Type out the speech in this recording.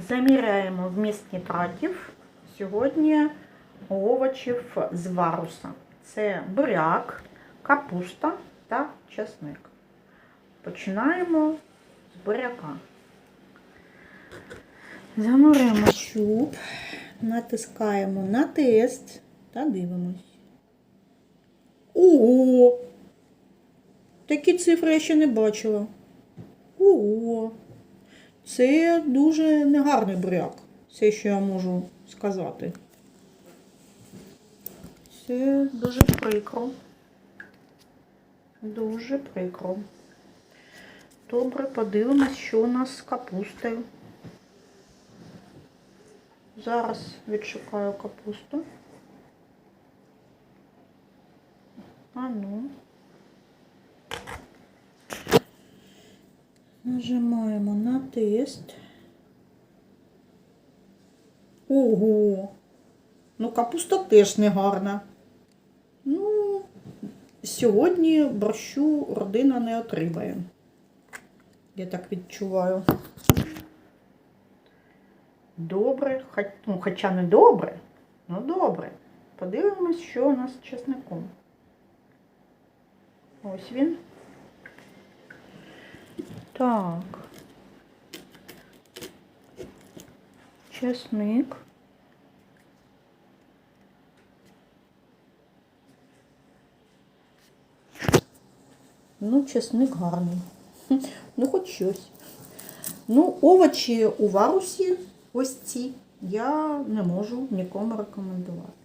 Заміряємо вміст нітратів сьогодні овочів з варуса. Це буряк, капуста та чесник. Починаємо з буряка. Занурюємо щуп, натискаємо на тест та дивимось. Ого! Такі цифри я ще не бачила. Ого! Це дуже негарний буряк. Все, що я можу сказати. Це дуже прикро. Дуже прикро. Добре, подивимось, що у нас з капустою. Зараз відшукаю капусту. А ну. Нажимаємо на тест. Ого! Ну, капуста теж не гарна. Ну, сьогодні борщу родина не отримає. Я так відчуваю. Добре, хоч, ну, хоча не добре, ну добре. Подивимось, що у нас з чесником. Ось він. Так. Чесник. Ну, чесник гарний. Ну, хоч щось. Ну, овочі у варусі ось ці я не можу нікому рекомендувати.